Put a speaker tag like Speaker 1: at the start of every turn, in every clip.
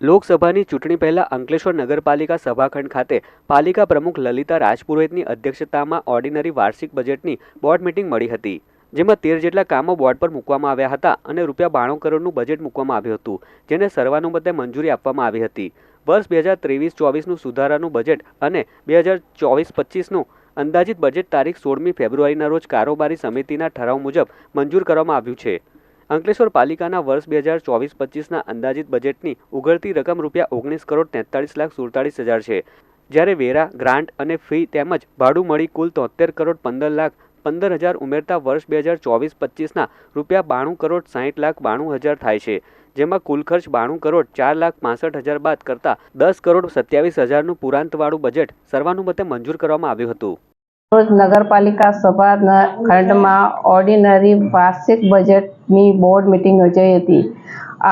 Speaker 1: લોકસભાની ચૂંટણી પહેલા અંકલેશ્વર નગરપાલિકા સભાખંડ ખાતે પાલિકા પ્રમુખ લલિતા રાજપુરોહિતની અધ્યક્ષતામાં ઓર્ડિનરી વાર્ષિક બજેટની બોર્ડ મીટિંગ મળી હતી, જેમાં તેર જેટલા કામો બોર્ડ પર મૂકવામાં આવ્યા હતા અને રૂપિયા બાણું કરોડનું બજેટ મૂકવામાં આવ્યું હતું, જેને સર્વાનુમતે મંજૂરી આપવામાં આવી હતી. વર્ષ બે હજાર ત્રેવીસ ચોવીસનું સુધારાનું બજેટ અને બે હજાર ચોવીસ પચીસનું અંદાજિત બજેટ તારીખ સોળમી ફેબ્રુઆરીના રોજ કારોબારી સમિતિના ઠરાવ મુજબ મંજૂર કરવામાં આવ્યું છે. અંકલેશ્વર પાલિકાના વર્ષ બે હજાર ચોવીસ પચીસના અંદાજિત બજેટની ઉઘડતી રકમ રૂપિયા ઓગણીસ કરોડ તેતાળીસ લાખ સુડતાળીસ હજાર છે. જ્યારે વેરા, ગ્રાન્ટ અને ફી તેમજ ભાડું મળી કુલ તોતેર કરોડ પંદર લાખ પંદર હજાર ઉમેરતા વર્ષ બે હજાર ચોવીસ પચીસના રૂપિયા બાણું કરોડ સાહીઠ લાખ બાણું હજાર થાય છે. જેમાં કુલ ખર્ચ બાણું કરોડ ચાર લાખ પાસઠ હજાર બાદ કરતાં દસ કરોડ સત્યાવીસ હજારનું પુરાંતવાળું બજેટ સર્વાનુમતે મંજૂર કરવામાં આવ્યું હતું.
Speaker 2: રોજ નગરપાલિકા સભા ખંડમાં ઓર્ડિનરી વાર્ષિક બજેટની બોર્ડ મિટિંગ યોજાઈ હતી.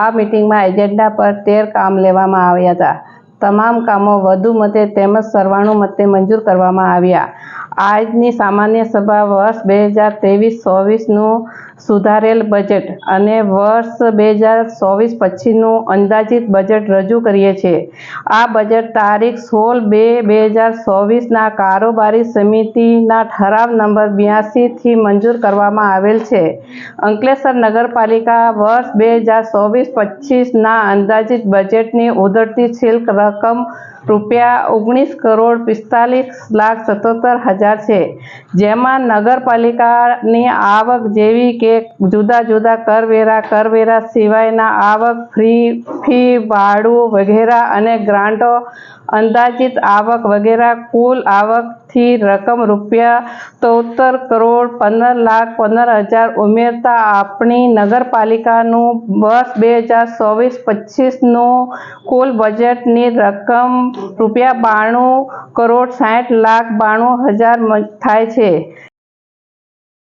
Speaker 2: આ મિટિંગમાં એજન્ડા પર તેર કામ લેવામાં આવ્યા હતા. તમામ કામો વધુ મતે તેમજ સર્વાનુમતે મંજૂર કરવામાં આવ્યા. આજની સામાન્ય સભા વર્ષ બે હજાર ત્રેવીસ ચોવીસનું સુધારેલ બજેટ અને વર્ષ બે હજાર ચોવીસ પછીનું અંદાજિત બજેટ રજૂ કરીએ છીએ. આ બજેટ તારીખ સોળ બે બે હજાર ચોવીસના કારોબારી સમિતિના ઠરાવ નંબર બ્યાસીથી મંજૂર કરવામાં આવેલ છે. અંકલેશ્વર નગરપાલિકા વર્ષ બે હજાર ચોવીસ પચીસના અંદાજિત બજેટની ઉધરતી શિલ્ક રકમ રૂપિયા ઓગણીસ કરોડ પિસ્તાલીસ લાખ સત્તોતેર હજાર છે. જેમાં નગરપાલિકાની આવક જેવી કે જુદા જુદા કરવેરા કરવેરા સિવાયના આવક, ફ્રી, ફી, ભાડું વગેરે અને ગ્રાન્ટો અંદાજિત આવક વગેરે, કુલ આવકથી રકમ રૂપિયા તોતેર કરોડ પંદર લાખ પંદર હજાર ઉમેરતા આપણી નગરપાલિકાનું વર્ષ બે હજાર ચોવીસ પચીસનું કુલ બજેટની રકમ રૂપિયા બાણું કરોડ સાઠ લાખ બાણું હજાર થાય છે.